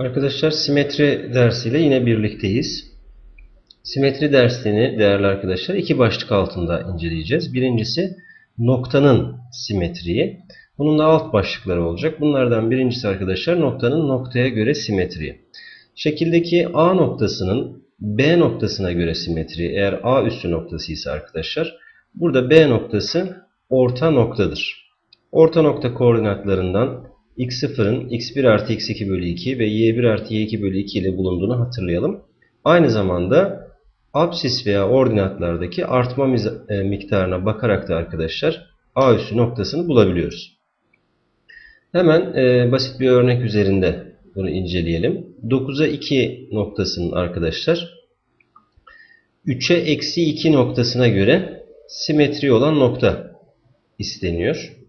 Arkadaşlar simetri dersiyle yine birlikteyiz. Simetri dersini değerli arkadaşlar iki başlık altında inceleyeceğiz. Birincisi noktanın simetriği. Bunun da alt başlıkları olacak. Bunlardan birincisi arkadaşlar noktanın noktaya göre simetriği. Şekildeki A noktasının B noktasına göre simetriği eğer A üssü noktası ise arkadaşlar burada B noktası orta noktadır. Orta nokta koordinatlarından x0'ın x1 artı x2 bölü 2 ve y1 artı y2 bölü 2 ile bulunduğunu hatırlayalım. Aynı zamanda absis veya ordinatlardaki artma e, miktarına bakarak da arkadaşlar A üssü noktasını bulabiliyoruz. Hemen e, basit bir örnek üzerinde bunu inceleyelim. 9'a 2 noktasının arkadaşlar 3'e eksi 2 noktasına göre simetri olan nokta isteniyor.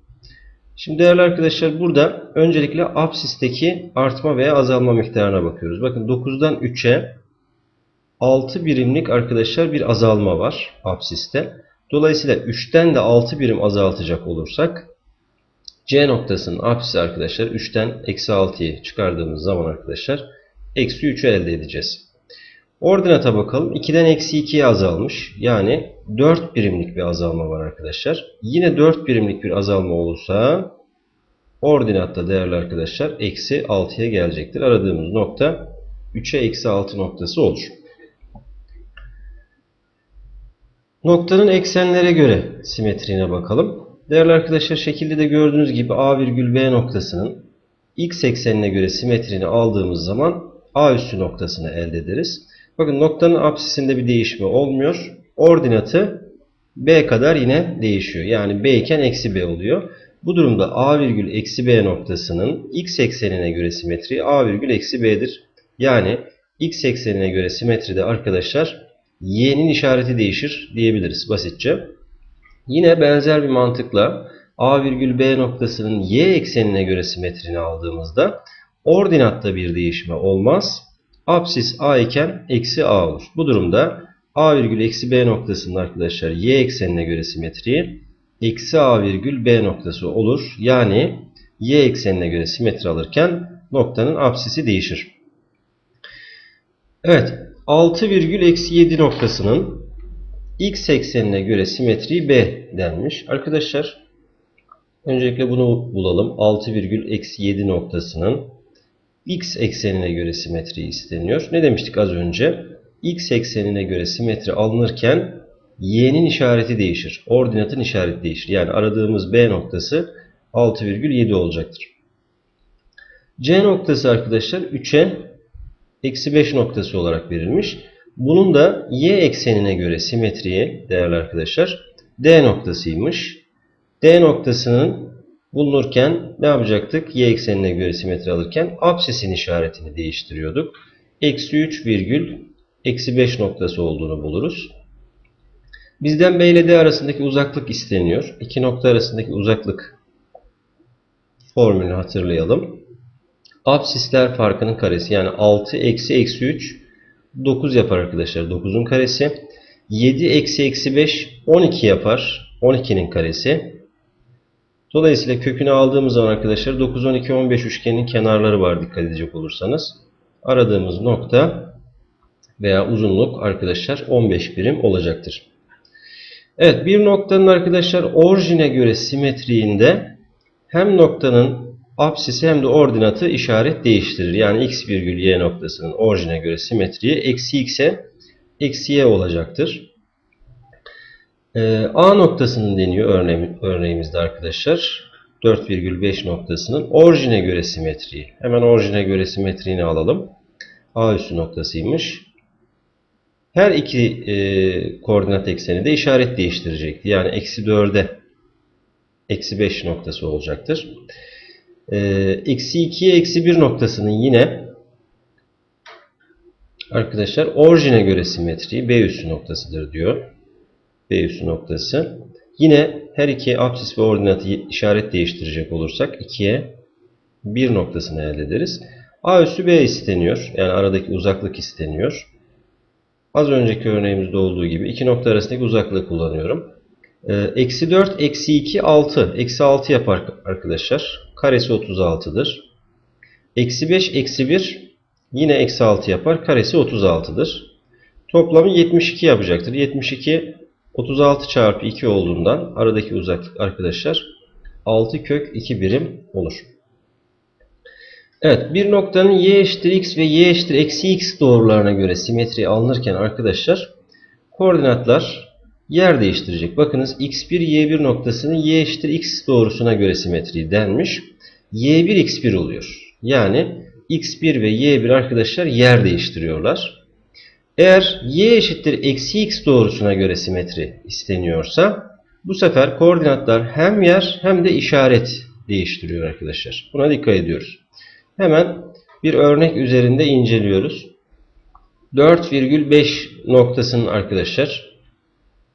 Şimdi değerli arkadaşlar burada öncelikle absisteki artma veya azalma miktarına bakıyoruz. Bakın 9'dan 3'e 6 birimlik arkadaşlar bir azalma var absiste. Dolayısıyla 3'ten de 6 birim azaltacak olursak C noktasının apsisi arkadaşlar 3'ten eksi 6'yı çıkardığımız zaman arkadaşlar eksi 3'ü elde edeceğiz. Ordinata bakalım. 2'den eksi 2'ye azalmış. Yani 4 birimlik bir azalma var arkadaşlar. Yine 4 birimlik bir azalma olursa ordinatta değerli arkadaşlar eksi 6'ya gelecektir. Aradığımız nokta 3'e eksi 6 noktası olur. Noktanın eksenlere göre simetriğine bakalım. Değerli arkadaşlar şekilde de gördüğünüz gibi A virgül B noktasının x eksenine göre simetrini aldığımız zaman A üssü noktasını elde ederiz. Bakın noktanın apsisinde bir değişme olmuyor. Ordinatı B kadar yine değişiyor. Yani B iken eksi B oluyor. Bu durumda A virgül eksi B noktasının x eksenine göre simetri A virgül eksi B'dir. Yani x eksenine göre simetride arkadaşlar y'nin işareti değişir diyebiliriz basitçe. Yine benzer bir mantıkla A virgül B noktasının y eksenine göre simetrini aldığımızda ordinatta bir değişme olmaz. Apsis A iken eksi A olur. Bu durumda A virgül eksi B noktasının arkadaşlar y eksenine göre simetriği eksi A virgül B noktası olur. Yani y eksenine göre simetri alırken noktanın apsisi değişir. Evet 6 virgül eksi 7 noktasının x eksenine göre simetriği B denmiş. Arkadaşlar öncelikle bunu bulalım. 6 virgül eksi 7 noktasının x eksenine göre simetri isteniyor. Ne demiştik az önce? X eksenine göre simetri alınırken y'nin işareti değişir. Ordinatın işareti değişir. Yani aradığımız B noktası 6,7 olacaktır. C noktası arkadaşlar 3'e eksi 5 noktası olarak verilmiş. Bunun da y eksenine göre simetriye değerli arkadaşlar D noktasıymış. D noktasının bulunurken ne yapacaktık? Y eksenine göre simetri alırken absisin işaretini değiştiriyorduk. Eksi 3 virgül eksi 5 noktası olduğunu buluruz. Bizden B ile D arasındaki uzaklık isteniyor. İki nokta arasındaki uzaklık formülünü hatırlayalım. Absisler farkının karesi yani 6 eksi eksi 3 9 yapar arkadaşlar. 9'un karesi. 7 eksi eksi 5 12 yapar. 12'nin karesi. Dolayısıyla kökünü aldığımız zaman arkadaşlar 9, 12, 15 üçgenin kenarları var dikkat edecek olursanız. Aradığımız nokta veya uzunluk arkadaşlar 15 birim olacaktır. Evet bir noktanın arkadaşlar orijine göre simetriğinde hem noktanın apsisi hem de ordinatı işaret değiştirir. Yani x virgül y noktasının orijine göre simetriği eksi x'e eksi y olacaktır. Ee, A noktasının deniyor örneğim, örneğimizde arkadaşlar. 4,5 noktasının orijine göre simetriği. Hemen orijine göre simetriğini alalım. A üssü noktasıymış. Her iki e, koordinat ekseni de işaret değiştirecekti. Yani eksi 4'e eksi 5 noktası olacaktır. Ee, eksi 2'ye eksi 1 noktasının yine arkadaşlar orijine göre simetriği B üssü noktasıdır diyor. B üssü noktası. Yine her iki apsis ve ordinatı işaret değiştirecek olursak 2'ye 1 noktasını elde ederiz. A üssü B isteniyor. Yani aradaki uzaklık isteniyor. Az önceki örneğimizde olduğu gibi iki nokta arasındaki uzaklığı kullanıyorum. Eksi 4, eksi 2, 6. Eksi 6 yapar arkadaşlar. Karesi 36'dır. Eksi 5, eksi 1. Yine eksi 6 yapar. Karesi 36'dır. Toplamı 72 yapacaktır. 72 36 çarpı 2 olduğundan aradaki uzaklık arkadaşlar 6 kök 2 birim olur. Evet bir noktanın y eşittir x ve y eşittir eksi x doğrularına göre simetri alınırken arkadaşlar koordinatlar yer değiştirecek. Bakınız x1 y1 noktasının y eşittir x doğrusuna göre simetri denmiş. y1 x1 oluyor. Yani x1 ve y1 arkadaşlar yer değiştiriyorlar. Eğer y eşittir eksi x doğrusuna göre simetri isteniyorsa bu sefer koordinatlar hem yer hem de işaret değiştiriyor arkadaşlar. Buna dikkat ediyoruz. Hemen bir örnek üzerinde inceliyoruz. 4,5 noktasının arkadaşlar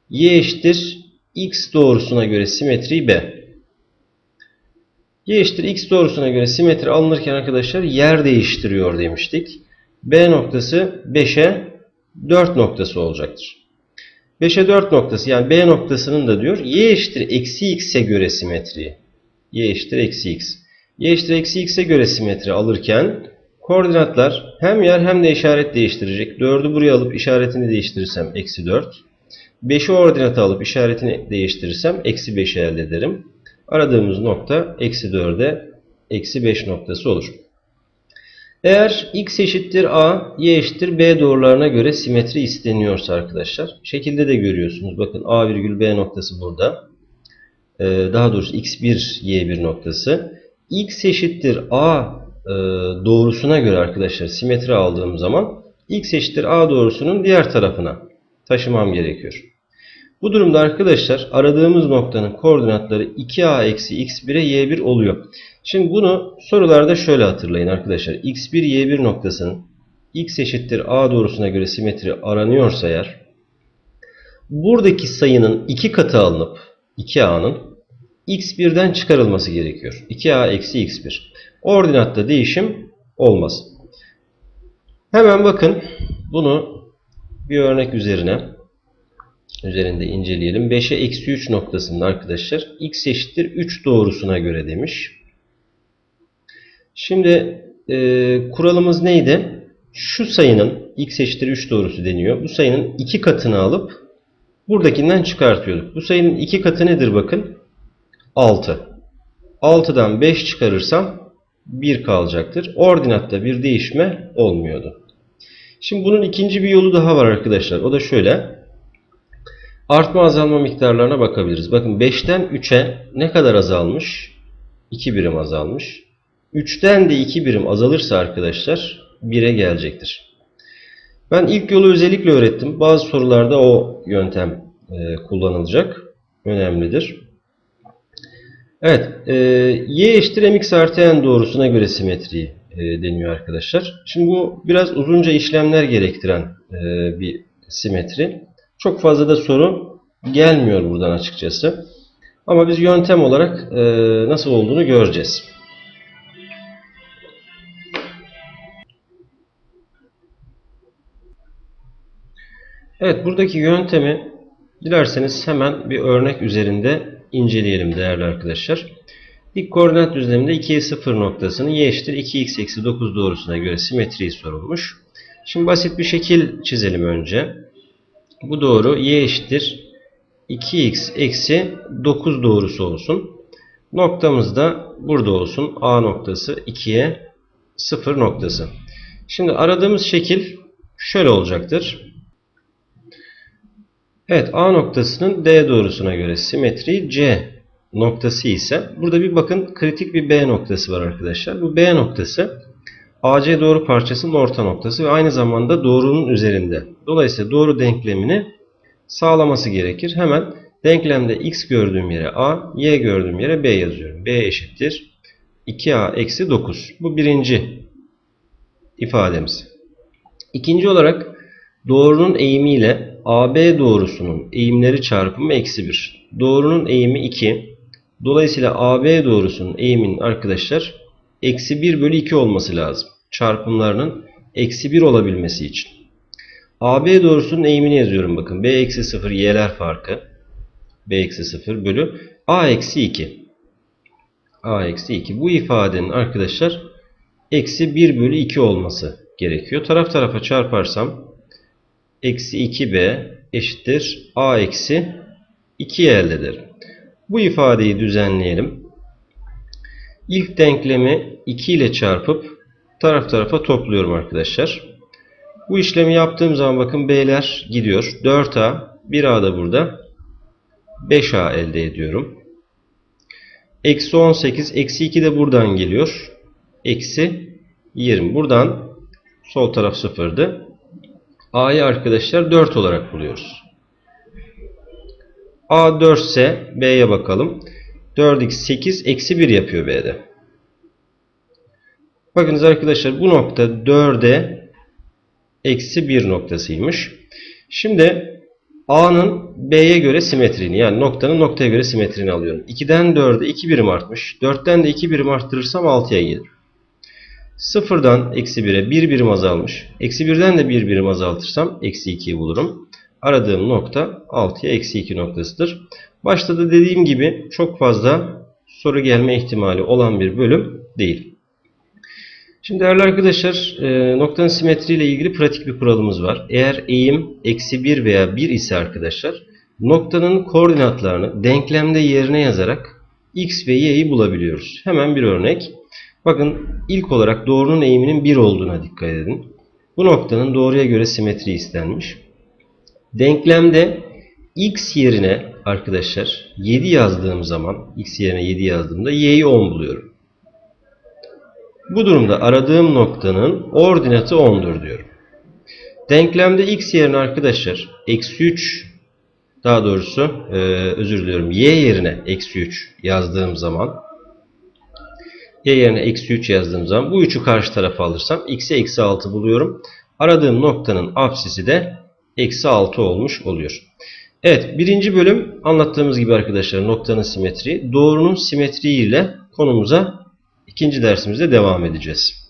y eşittir x doğrusuna göre simetri b. y eşittir x doğrusuna göre simetri alınırken arkadaşlar yer değiştiriyor demiştik. b noktası 5'e 4 noktası olacaktır. 5'e 4 noktası yani b noktasının da diyor y eşittir eksi x'e göre simetri. y eşittir eksi x. y eşittir eksi x'e göre simetri alırken koordinatlar hem yer hem de işaret değiştirecek. 4'ü buraya alıp işaretini değiştirirsem eksi 4. 5'i ordinata alıp işaretini değiştirirsem eksi 5'i elde ederim. Aradığımız nokta eksi 4'e eksi 5 noktası olur. Eğer x eşittir a, y eşittir b doğrularına göre simetri isteniyorsa arkadaşlar. Şekilde de görüyorsunuz. Bakın a virgül b noktası burada. Ee, daha doğrusu x1 y1 noktası. X eşittir a e, doğrusuna göre arkadaşlar simetri aldığım zaman x eşittir a doğrusunun diğer tarafına taşımam gerekiyor. Bu durumda arkadaşlar aradığımız noktanın koordinatları 2a eksi x1'e y1 oluyor. Şimdi bunu sorularda şöyle hatırlayın arkadaşlar. x1 y1 noktasının x eşittir a doğrusuna göre simetri aranıyorsa eğer buradaki sayının iki katı alınıp 2a'nın x1'den çıkarılması gerekiyor. 2a eksi x1. Ordinatta değişim olmaz. Hemen bakın bunu bir örnek üzerine üzerinde inceleyelim. 5'e eksi 3 noktasında arkadaşlar x eşittir 3 doğrusuna göre demiş. Şimdi e, kuralımız neydi? Şu sayının x eşittir 3 doğrusu deniyor. Bu sayının iki katını alıp buradakinden çıkartıyorduk. Bu sayının iki katı nedir bakın? 6. 6'dan 5 çıkarırsam 1 kalacaktır. Ordinatta bir değişme olmuyordu. Şimdi bunun ikinci bir yolu daha var arkadaşlar. O da şöyle. Artma azalma miktarlarına bakabiliriz. Bakın 5'ten 3'e ne kadar azalmış? 2 birim azalmış. 3'ten de 2 birim azalırsa arkadaşlar 1'e gelecektir. Ben ilk yolu özellikle öğrettim. Bazı sorularda o yöntem e, kullanılacak. Önemlidir. Evet. E, y eşittir mx artı n doğrusuna göre simetri e, deniyor arkadaşlar. Şimdi bu biraz uzunca işlemler gerektiren e, bir simetri. Çok fazla da soru gelmiyor buradan açıkçası. Ama biz yöntem olarak e, nasıl olduğunu göreceğiz. Evet buradaki yöntemi dilerseniz hemen bir örnek üzerinde inceleyelim değerli arkadaşlar. İlk koordinat düzleminde 2'ye 0 noktasının y eşittir 2x eksi 9 doğrusuna göre simetriği sorulmuş. Şimdi basit bir şekil çizelim önce. Bu doğru y eşittir 2x eksi 9 doğrusu olsun. Noktamız da burada olsun. A noktası 2'ye 0 noktası. Şimdi aradığımız şekil şöyle olacaktır. Evet A noktasının D doğrusuna göre simetri C noktası ise burada bir bakın kritik bir B noktası var arkadaşlar. Bu B noktası AC doğru parçasının orta noktası ve aynı zamanda doğrunun üzerinde. Dolayısıyla doğru denklemini sağlaması gerekir. Hemen denklemde x gördüğüm yere a, y gördüğüm yere b yazıyorum. b eşittir 2a eksi 9. Bu birinci ifademiz. İkinci olarak doğrunun eğimiyle AB doğrusunun eğimleri çarpımı eksi 1. Doğrunun eğimi 2. Dolayısıyla AB doğrusunun eğiminin arkadaşlar eksi 1 bölü 2 olması lazım. Çarpımlarının eksi 1 olabilmesi için. AB doğrusunun eğimini yazıyorum bakın. B eksi 0 y'ler farkı. B eksi 0 bölü A eksi 2. A eksi 2. Bu ifadenin arkadaşlar eksi 1 bölü 2 olması gerekiyor. Taraf tarafa çarparsam eksi 2b eşittir a eksi 2 elde ederim. Bu ifadeyi düzenleyelim. İlk denklemi 2 ile çarpıp taraf tarafa topluyorum arkadaşlar. Bu işlemi yaptığım zaman bakın b'ler gidiyor. 4a 1a da burada. 5a elde ediyorum. Eksi 18 eksi 2 de buradan geliyor. Eksi 20. Buradan sol taraf sıfırdı. A'yı arkadaşlar 4 olarak buluyoruz. A 4 ise B'ye bakalım. 4x 8 eksi 1 yapıyor B'de. Bakınız arkadaşlar bu nokta 4'e eksi 1 noktasıymış. Şimdi A'nın B'ye göre simetrini yani noktanın noktaya göre simetrini alıyorum. 2'den 4'e 2 birim artmış. 4'ten de 2 birim arttırırsam 6'ya gelir. 0'dan eksi 1'e 1 birim azalmış. Eksi 1'den de 1 birim azaltırsam eksi 2'yi bulurum. Aradığım nokta 6'ya eksi 2 noktasıdır. Başta da dediğim gibi çok fazla soru gelme ihtimali olan bir bölüm değil. Şimdi değerli arkadaşlar e, noktanın simetri ile ilgili pratik bir kuralımız var. Eğer eğim eksi 1 veya 1 ise arkadaşlar noktanın koordinatlarını denklemde yerine yazarak x ve y'yi bulabiliyoruz. Hemen bir örnek. Bakın ilk olarak doğrunun eğiminin 1 olduğuna dikkat edin. Bu noktanın doğruya göre simetri istenmiş. Denklemde x yerine arkadaşlar 7 yazdığım zaman x yerine 7 yazdığımda y'yi 10 buluyorum. Bu durumda aradığım noktanın ordinatı 10'dur diyorum. Denklemde x yerine arkadaşlar eksi 3 daha doğrusu e, özür diliyorum y yerine eksi 3 yazdığım zaman y yerine eksi 3 yazdığım zaman bu 3'ü karşı tarafa alırsam x'e eksi 6 buluyorum. Aradığım noktanın apsisi de eksi 6 olmuş oluyor. Evet birinci bölüm anlattığımız gibi arkadaşlar noktanın simetri. Doğrunun simetri ile konumuza ikinci dersimizde devam edeceğiz.